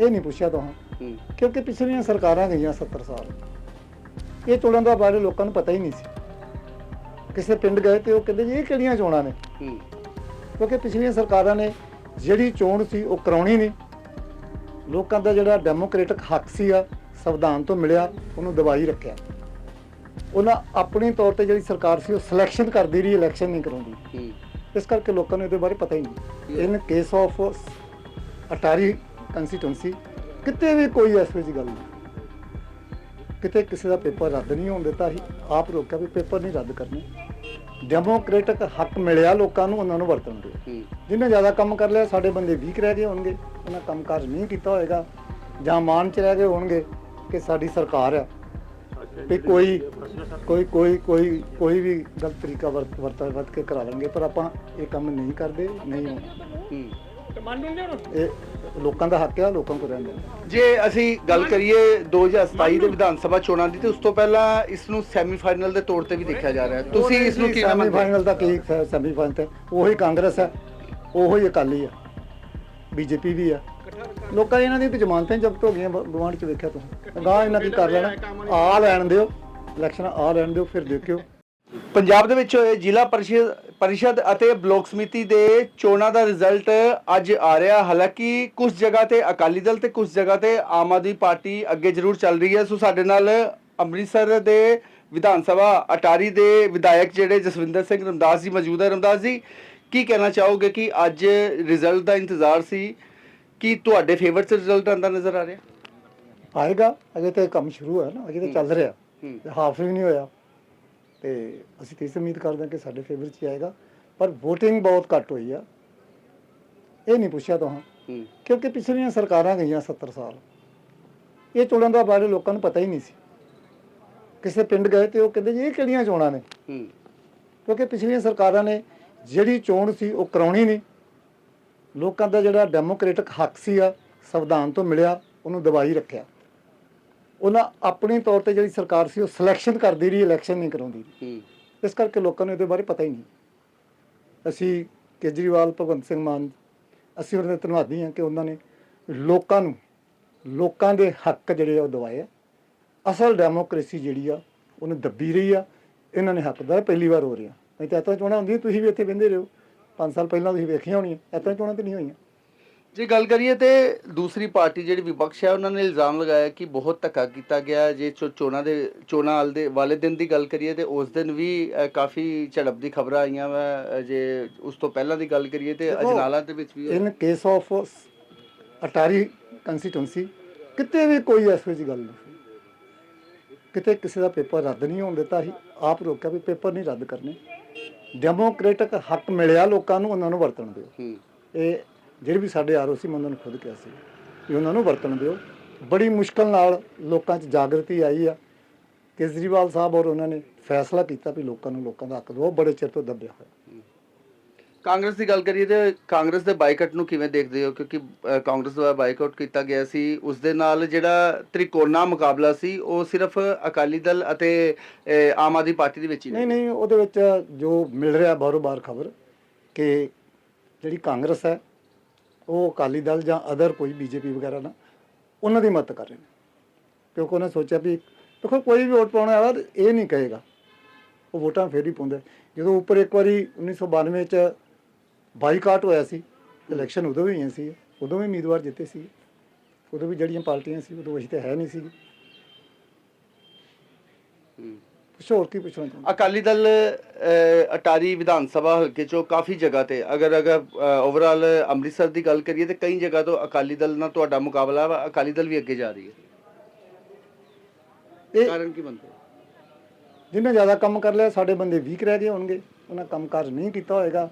ਇਹ ਨਹੀਂ ਪੁੱਛਿਆ ਤੁਹਾਨੂੰ ਕਿਉਂਕਿ ਪਿਛਲੀਆਂ ਸਰਕਾਰਾਂ ਗਈਆਂ 70 ਸਾਲ। ਇਹ ਚੋਣਾਂ ਦਾ ਬਾਰੇ ਲੋਕਾਂ ਨੂੰ ਪਤਾ ਹੀ ਨਹੀਂ ਸੀ। ਕਿਸੇ ਪਿੰਡ ਗਏ ਤੇ ਉਹ ਕਹਿੰਦੇ ਜੀ ਇਹ ਕਿਹੜੀਆਂ ਚੋਣਾਂ ਨੇ? ਕਿਉਂਕਿ ਪਿਛਲੀਆਂ ਸਰਕਾਰਾਂ ਨੇ ਜਿਹੜੀ ਚੋਣ ਸੀ ਉਹ ਕਰਾਉਣੀ ਨਹੀਂ। ਲੋਕਾਂ ਦਾ ਜਿਹੜਾ ਡੈਮੋਕ੍ਰੈਟਿਕ ਹੱਕ ਸੀ ਆ ਸੰਵਿਧਾਨ ਤੋਂ ਮਿਲਿਆ ਉਹਨੂੰ ਦਬਾਈ ਰੱਖਿਆ। ਉਹਨਾਂ ਆਪਣੀ ਤੌਰ ਤੇ ਜਿਹੜੀ ਸਰਕਾਰ ਸੀ ਉਹ ਸਿਲੈਕਸ਼ਨ ਕਰਦੀ ਰਹੀ ਇਲੈਕਸ਼ਨ ਨਹੀਂ ਕਰਾਉਂਦੀ। ਇਸ ਕਰਕੇ ਲੋਕਾਂ ਨੂੰ ਇਹਦੇ ਬਾਰੇ ਪਤਾ ਹੀ ਨਹੀਂ। In case of Attari constituency ਕਿਤੇ ਵੀ ਕੋਈ ਐਸੀ ਜਿਹੀ ਗੱਲ ਨਹੀਂ। ਕਿਤੇ ਕਿਸੇ ਦਾ ਪੇਪਰ ਰੱਦ ਨਹੀਂ ਹੋਣ ਦਿੱਤਾ ਸੀ ਆਪ ਰੋਕਿਆ ਵੀ ਪੇਪਰ ਨਹੀਂ ਰੱਦ ਕਰਨੇ। ਡੈਮੋਕ੍ਰੈਟਿਕ ਹੱਕ ਮਿਲਿਆ ਲੋਕਾਂ ਨੂੰ ਉਹਨਾਂ ਨੂੰ ਵਰਤਣ ਦਿਓ ਹੂੰ। ਜਿਨ੍ਹਾਂ ਜ਼ਿਆਦਾ ਕੰਮ ਕਰ ਲਿਆ ਸਾਡੇ ਬੰਦੇ ਵੀਕ ਰਹਿ ਗਏ ਹੋਣਗੇ ਉਹਨਾਂ ਕੰਮ ਕਾਜ ਨਹੀਂ ਕੀਤਾ ਹੋਏਗਾ ਜਾਂ ਮਾਨ ਚ ਰਹਿ ਗਏ ਹੋਣਗੇ ਕਿ ਸਾਡੀ ਸਰਕਾਰ ਆ। ਵੀ ਕੋਈ ਕੋਈ ਕੋਈ ਕੋਈ ਕੋਈ ਵੀ ਗਲਤ ਤਰੀਕਾ ਵਰਤ ਵਰਤ ਕੇ ਕਰਾ ਲੈਣਗੇ ਪਰ ਆਪਾਂ ਇਹ ਕੰਮ ਨਹੀਂ ਕਰਦੇ ਨਹੀਂ ਹੋਣਾ। ਹੂੰ ਇਹ ਲੋਕਾਂ ਦਾ ਹੱਕ ਆ ਲੋਕਾਂ ਕੋਲ ਰਹਿੰਦੇ ਜੇ ਅਸੀਂ ਗੱਲ ਕਰੀਏ 2027 ਦੇ ਵਿਧਾਨ ਸਭਾ ਚੋਣਾਂ ਦੀ ਤੇ ਉਸ ਤੋਂ ਪਹਿਲਾਂ ਇਸ ਨੂੰ ਸੈਮੀਫਾਈਨਲ ਦੇ ਤੌਰ ਤੇ ਵੀ ਦੇਖਿਆ ਜਾ ਰਿਹਾ। ਹੈ ਤੁਸੀਂ ਇਸ ਨੂੰ ਕਿਵੇਂ ਮੰਨਦੇ ਹੋ? ਫਾਈਨਲ ਦਾ ਕੀ ਸੈਮੀ ਫਾਈਨਲ ਤੇ? ਉਹੀ ਕਾਂਗਰਸ ਹੈ ਉਹੀ ਅਕਾਲੀ ਆ ਬੀਜੇਪੀ ਵੀ ਆ ਲੋਕਾਂ ਦੀ ਇਹਨਾਂ ਦੀ ਤਾਂ ਜ਼ਮਾਨਤਾਂ ਹੀ ਜ਼ਬਤ ਹੋ ਗਈਆਂ ਗਵਾਂਢ ਚ ਵੇਖਿਆ ਤੁਸੀਂ। ਗਾਂ ਇਹਨਾਂ ਕੀ ਕਰ ਲੈਣਾ ਆ ਲੈਣ ਦਿਓ ਇਲੈਕਸ਼ਨ ਆ ਲੈਣ ਦਿਓ ਫਿਰ ਦੇਖਿਓ। ਪੰਜਾਬ ਦੇ ਵਿੱਚ ਹੋਏ ਜ਼ਿਲ੍ਹਾ ਪਰਿਸ਼ਦ ਪਰਿਸ਼ਦ ਅਤੇ ਬਲਾਕ ਸਮਿਤੀ ਦੇ ਚੋਣਾਂ ਦਾ ਰਿਜ਼ਲਟ ਅੱਜ ਆ ਰਿਹਾ। ਹਾਲਾਂਕਿ ਕੁਝ ਜਗ੍ਹਾ ਤੇ ਅਕਾਲੀ ਦਲ ਤੇ ਕੁਝ ਜਗ੍ਹਾ ਤੇ ਆਮ ਆਦਮੀ ਪਾਰਟੀ ਅੱਗੇ ਜ਼ਰੂਰ ਚੱਲ ਰਹੀ ਹੈ। ਸੋ ਸਾਡੇ ਨਾਲ ਅੰਮ੍ਰਿਤਸਰ ਦੇ ਵਿਧਾਨ ਸਭਾ ਅਟਾਰੀ ਦੇ ਵਿਧਾਇਕ ਜਿਹੜੇ ਜਸਵਿੰਦਰ ਸਿੰਘ ਰਮਦਾਸ ਜੀ ਮੌਜੂਦ ਹੈ। ਰਮਦਾਸ ਜੀ ਕੀ ਕਹਿਣਾ ਚਾਹੋਗੇ ਕਿ ਅੱਜ ਰਿਜ਼ਲਟ ਦਾ ਇੰਤਜ਼ਾਰ ਸੀ? ਕਿ ਤੁਹਾਡੇ ਫੇਵਰ ਚ ਰਿਜ਼ਲਟ ਆਂਦਾ ਨਜ਼ਰ ਆ ਰਿਹਾ? ਆਏਗਾ। ਅਜੇ ਤੇ ਕੰਮ ਸ਼ੁਰੂ ਹੈ ਨਾ। ਅਜੇ ਤਾਂ ਚੱਲ ਰਿਹਾ। ਹਾਫ ਵੀ ਨਹੀਂ ਹੋਇਆ। ਤੇ ਅਸੀਂ ਤੇ ਉਮੀਦ ਕਰਦੇ ਹਾਂ ਕਿ ਸਾਡੇ ਫੇਵਰ 'ਚ ਹੀ ਆਏਗਾ ਪਰ VOTING ਬਹੁਤ ਘੱਟ ਹੋਈ ਆ। ਇਹ ਨਹੀਂ ਪੁੱਛਿਆ ਤੁਹਾਨੂੰ ਕਿਉਂਕਿ ਪਿਛਲੀਆਂ ਸਰਕਾਰਾਂ ਗਈਆਂ 70 ਸਾਲ। ਇਹ ਚੋਣਾਂ ਦਾ ਬਾਰੇ ਲੋਕਾਂ ਨੂੰ ਪਤਾ ਹੀ ਨਹੀਂ ਸੀ। ਕਿਸੇ ਪਿੰਡ ਗਏ ਤੇ ਉਹ ਕਹਿੰਦੇ ਜੀ ਇਹ ਕਿਹੜੀਆਂ ਚੋਣਾਂ ਨੇ? ਕਿਉਂਕਿ ਪਿਛਲੀਆਂ ਸਰਕਾਰਾਂ ਨੇ ਜਿਹੜੀ ਚੋਣ ਸੀ ਉਹ ਕਰਾਉਣੀ ਨਹੀਂ। ਲੋਕਾਂ ਦਾ ਜਿਹੜਾ ਡੈਮੋਕ੍ਰੈਟਿਕ ਹੱਕ ਸੀ ਆ ਸੰਵਿਧਾਨ ਤੋਂ ਮਿਲਿਆ ਉਹਨੂੰ ਦਬਾਈ ਰੱਖਿਆ। ਉਹਨਾਂ ਆਪਣੀ ਤੌਰ ਤੇ ਜਿਹੜੀ ਸਰਕਾਰ ਸੀ ਉਹ ਸਿਲੈਕਸ਼ਨ ਕਰਦੀ ਰਹੀ ਇਲੈਕਸ਼ਨ ਨਹੀਂ ਕਰਾਉਂਦੀ ਹੂੰ। ਇਸ ਕਰਕੇ ਲੋਕਾਂ ਨੂੰ ਇਹਦੇ ਬਾਰੇ ਪਤਾ ਹੀ ਨਹੀਂ। ਅਸੀਂ ਕੇਜਰੀਵਾਲ ਭਗਵੰਤ ਸਿੰਘ ਮਾਨ ਅਸੀਂ ਉਹਨਾਂ ਦੇ ਧੰਨਵਾਦੀ ਹਾਂ ਕਿ ਉਹਨਾਂ ਨੇ ਲੋਕਾਂ ਨੂੰ ਲੋਕਾਂ ਦੇ ਹੱਕ ਜਿਹੜੇ ਉਹ ਦਵਾਏ ਅਸਲ ਡੈਮੋਕ੍ਰੇਸੀ ਜਿਹੜੀ ਆ ਉਹਨੂੰ ਦੱਬੀ ਰਹੀ ਆ। ਇਹਨਾਂ ਨੇ ਹੱਕਦਾਰ ਪਹਿਲੀ ਵਾਰ ਹੋ ਰਿਹਾ ਨਹੀਂ ਤਾਂ ਇਤਾਂ ਚੋਣਾਂ ਹੁੰਦੀਆਂ ਤੁਸੀਂ ਵੀ ਇੱਥੇ ਬੰਦੇ ਰਹੋ। 5 ਸਾਲ ਪਹਿਲਾਂ ਤੁਸੀਂ ਵੇਖੀਆਂ ਹੋਣੀਆਂ ਇਤਾਂ ਚੋਣਾਂ ਤੇ ਨਹੀਂ ਹੋਈਆਂ। ਜੇ ਗੱਲ ਕਰੀਏ ਤੇ ਦੂਸਰੀ ਪਾਰਟੀ ਜਿਹੜੀ ਵਿਪਕਸ਼ ਹੈ ਉਹਨਾਂ ਨੇ ਇਲਜ਼ਾਮ ਲਗਾਇਆ ਕਿ ਬਹੁਤ ਧੱਕਾ ਕੀਤਾ ਗਿਆ ਜੇ ਚੋਣਾਂ ਦੇ ਚੋਣਾਂ ਵਾਲ ਦੇ ਵਾਲੇ ਦਿਨ ਦੀ ਗੱਲ ਕਰੀਏ ਤੇ ਉਸ ਦਿਨ ਵੀ ਕਾਫੀ ਝੜਪ ਦੀ ਖਬਰਾਂ ਆਈਆਂ ਵਾ ਜੇ ਉਸ ਤੋਂ ਪਹਿਲਾਂ ਦੀ ਗੱਲ ਕਰੀਏ ਤੇ ਦੇਖੋ, ਅਜਨਾਲਾ ਦੇ ਵਿੱਚ ਵੀ in case of Attari constituency ਕਿਤੇ ਵੀ ਕੋਈ ਐਸੀ ਜਿਹੀ ਗੱਲ ਨਹੀਂ ਸੀ। ਕਿਤੇ ਕਿਸੇ ਦਾ ਪੇਪਰ ਰੱਦ ਨਹੀਂ ਹੋਣ ਦਿੱਤਾ ਸੀ ਆਪ ਰੋਕਿਆ ਵੀ ਪੇਪਰ ਨਹੀਂ ਰੱਦ ਕਰਨੇ। ਡੈਮੋਕ੍ਰੈਟਿਕ ਹੱਕ ਮਿਲਿਆ ਲੋਕਾਂ ਨੂੰ ਉਹਨਾਂ ਨੂੰ ਵਰਤਣ ਦਿਓ। ਹੂੰ। ਇਹ ਜਿਹੜੇ ਵੀ ਸਾਡੇ ਆਰਓਸੀ ਮੈਂ ਉਹਨਾਂ ਨੂੰ ਖੁਦ ਕਿਹਾ ਸੀ ਵੀ ਉਹਨਾਂ ਨੂੰ ਵਰਤਣ ਦਿਓ। ਬੜੀ ਮੁਸ਼ਕਲ ਨਾਲ ਲੋਕਾਂ 'ਚ ਜਾਗਰਤੀ ਆਈ ਆ। ਕੇਜਰੀਵਾਲ ਸਾਹਿਬ ਔਰ ਉਹਨਾਂ ਨੇ ਫੈਸਲਾ ਕੀਤਾ ਵੀ ਲੋਕਾਂ ਨੂੰ ਲੋਕਾਂ ਦਾ ਹੱਕ ਦਿਓ। ਬੜੇ ਚਿਰ ਤੋਂ ਦੱਬਿਆ ਹੋਇਆ। ਕਾਂਗਰਸ ਦੀ ਗੱਲ ਕਰੀਏ ਤੇ ਕਾਂਗਰਸ ਦੇ ਬਾਈਕਾਟ ਨੂੰ ਕਿਵੇਂ ਦੇਖਦੇ ਹੋ? ਕਿਉਂਕਿ ਕਾਂਗਰਸ ਦਾ ਬਾਈਕਾਟ ਕੀਤਾ ਗਿਆ ਸੀ। ਉਸ ਦੇ ਨਾਲ ਜਿਹੜਾ ਤ੍ਰਿਕੋਣਾ ਮੁਕਾਬਲਾ ਸੀ ਉਹ ਸਿਰਫ ਅਕਾਲੀ ਦਲ ਅਤੇ ਆਮ ਆਦਮੀ ਪਾਰਟੀ ਦੇ ਵਿੱਚ ਹੀ ਨਹੀਂ ਨਹੀਂ। ਉਹਦੇ ਵਿੱਚ ਜੋ ਮਿਲ ਰਿਹਾ ਬਾਰੋ ਬਾਰ ਖਬਰ ਕਿ ਜਿਹੜੀ ਕਾਂਗਰਸ ਹੈ ਉਹ ਅਕਾਲੀ ਦਲ ਜਾਂ ਅਦਰ ਕੋਈ ਬੀਜੇਪੀ ਵਗੈਰਾ ਨਾ, ਉਹਨਾਂ ਦੀ ਮਦਦ ਕਰ ਰਹੇ ਨੇ। ਕਿਉਂਕਿ ਉਹਨਾਂ ਸੋਚਿਆ ਵੀ ਦੇਖੋ ਕੋਈ ਵੀ ਵੋਟ ਪਾਉਣ ਵਾਲਾ ਇਹ ਨਹੀਂ ਕਹੇਗਾ। ਉਹ ਵੋਟਾਂ ਫੇਰ ਹੀ ਪਾਉਂਦਾ। ਜਦੋਂ ਉੱਪਰ ਇੱਕ ਵਾਰੀ 1992 ਚ ਬਾਈਕਾਟ ਹੋਇਆ ਸੀ, ਇਲੈਕਸ਼ਨ ਉਦੋਂ ਵੀ ਹੋਈਆਂ ਸੀ, ਉਦੋਂ ਵੀ ਉਮੀਦਵਾਰ ਜਿੱਤੇ ਸੀ। ਉਦੋਂ ਵੀ ਜਿਹੜੀਆਂ ਪਾਰਟੀਆਂ ਸੀ, ਉਦੋਂ ਅਸੀਂ ਤੇ ਹੈ ਨਹੀਂ ਸੀ। ਹੂੰ। ਕੁਛ ਹੋਰ ਕੀ ਪੁੱਛਣਾ ਚਾਹੁੰਦੇ? ਅਕਾਲੀ ਦਲ ਅਟਾਰੀ ਵਿਧਾਨ ਸਭਾ ਹਲਕੇ ਚੋਂ ਕਾਫੀ ਜਗ੍ਹਾ ਤੇ ਅਗਰ ਅਗਰ ਓਵਰਆਲ ਅੰਮ੍ਰਿਤਸਰ ਦੀ ਗੱਲ ਕਰੀਏ ਤੇ ਕਈ ਜਗ੍ਹਾ ਤੋਂ ਅਕਾਲੀ ਦਲ ਨਾਲ ਤੁਹਾਡਾ ਮੁਕਾਬਲਾ ਵਾ ਅਕਾਲੀ ਦਲ ਵੀ ਅੱਗੇ ਜਾ ਰਹੀ ਹੈ। ਇਹ ਕਾਰਨ ਕੀ ਬਣਦਾ? ਜਿਨ੍ਹਾਂ ਜ਼ਿਆਦਾ ਕੰਮ ਕਰ ਲਿਆ ਸਾਡੇ ਬੰਦੇ ਵੀਕ ਰਹਿ ਗਏ ਹੋਣਗੇ। ਉਹਨਾਂ ਕੰਮ ਕਾਜ ਨਹੀਂ ਕੀਤਾ ਹੋਏਗਾ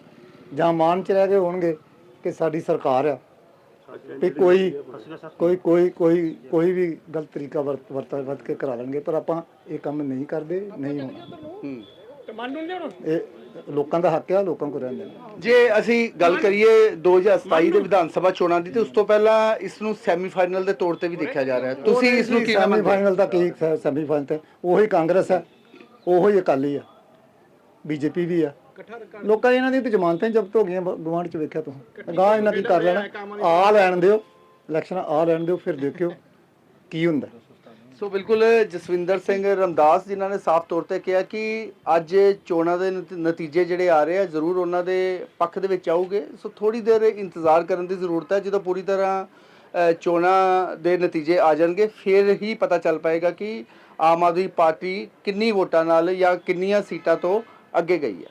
ਜਾਂ ਮਾਨ ਚ ਰਹਿ ਗਏ ਹੋਣਗੇ ਕਿ ਸਾਡੀ ਸਰਕਾਰ ਆ। ਵੀ ਕੋਈ ਕੋਈ ਕੋਈ ਕੋਈ ਕੋਈ ਵੀ ਗਲਤ ਤਰੀਕਾ ਵਰਤ ਵਰਤ ਵਰਤ ਕੇ ਕਰਾ ਲੈਣਗੇ ਪਰ ਆਪਾਂ ਇਹ ਕੰਮ ਨਹੀਂ ਕਰਦੇ ਨਹੀਂ ਹੋਣਾ। ਹੂੰ। ਇਹ ਲੋਕਾਂ ਦਾ ਹੱਕ ਆ ਲੋਕਾਂ ਕੋਲ ਰਹਿਣ ਦੇਣਾ। ਜੇ ਅਸੀਂ ਗੱਲ ਕਰੀਏ 2027 ਦੇ ਵਿਧਾਨ ਸਭਾ ਚੋਣਾਂ ਦੀ ਤੇ ਉਸ ਤੋਂ ਪਹਿਲਾਂ ਇਸ ਨੂੰ ਸੈਮੀਫਾਈਨਲ ਦੇ ਤੌਰ ਤੇ ਵੀ ਦੇਖਿਆ ਜਾ ਰਿਹਾ। ਹੈ ਤੁਸੀਂ ਇਸ ਨੂੰ ਕਿਵੇਂ ਮੰਨਦੇ ਹੋ? ਫਾਈਨਲ ਦਾ ਕੀ ਸੈਮੀ ਫਾਈਨਲ ਤੇ? ਉਹੀ ਕਾਂਗਰਸ ਹੈ ਉਹੀ ਅਕਾਲੀ ਆ। ਬੀਜੇਪੀ ਵੀ ਆ। ਲੋਕਾਂ ਦੀ ਇਹਨਾਂ ਦੀ ਤਾਂ ਜ਼ਮਾਨਤਾਂ ਹੀ ਜ਼ਬਤ ਹੋ ਗਈਆਂ ਗਵਾਂਢ ਚ ਵੇਖਿਆ ਤੁਸੀਂ ਗਾਂ ਇਹਨਾਂ ਕੀ ਕਰ ਲੈਣਾ। ਆ। ਲੈਣ ਦਿਓ ਇਲੈਕਸ਼ਨ ਆ ਲੈਣ ਦਿਓ ਫਿਰ ਦੇਖਿਓ ਕੀ ਹੁੰਦਾ। ਸੋ ਬਿਲਕੁਲ ਜਸਵਿੰਦਰ ਸਿੰਘ ਰਮਦਾਸ ਜਿਨ੍ਹਾਂ ਨੇ ਸਾਫ਼ ਤੌਰ ਤੇ ਕਿਹਾ ਕਿ ਅੱਜ ਚੋਣਾਂ ਦੇ ਨਤ- ਨਤੀਜੇ ਜਿਹੜੇ ਆ ਰਹੇ ਆ ਜ਼ਰੂਰ ਉਹਨਾਂ ਦੇ ਪੱਖ ਦੇ ਵਿੱਚ ਆਉਗੇ ਸੋ ਥੋੜੀ ਦੇਰ ਇੰਤਜ਼ਾਰ ਕਰਨ ਦੀ ਜ਼ਰੂਰਤ ਹੈ ਜਦੋਂ ਪੂਰੀ ਤਰ੍ਹਾਂ ਚੋਣਾਂ ਦੇ ਨਤੀਜੇ ਆ ਜਾਣਗੇ ਫਿਰ ਹੀ ਪਤਾ ਚੱਲ ਪਾਏਗਾ ਕਿ ਆਮ ਆਦਮੀ ਪਾਰਟੀ ਕਿੰਨੀ ਵੋਟਾਂ ਨਾਲ ਜਾਂ ਕਿੰਨੀਆਂ ਸੀਟਾਂ ਤੋਂ ਅੱਗੇ ਗਈ ਹੈ।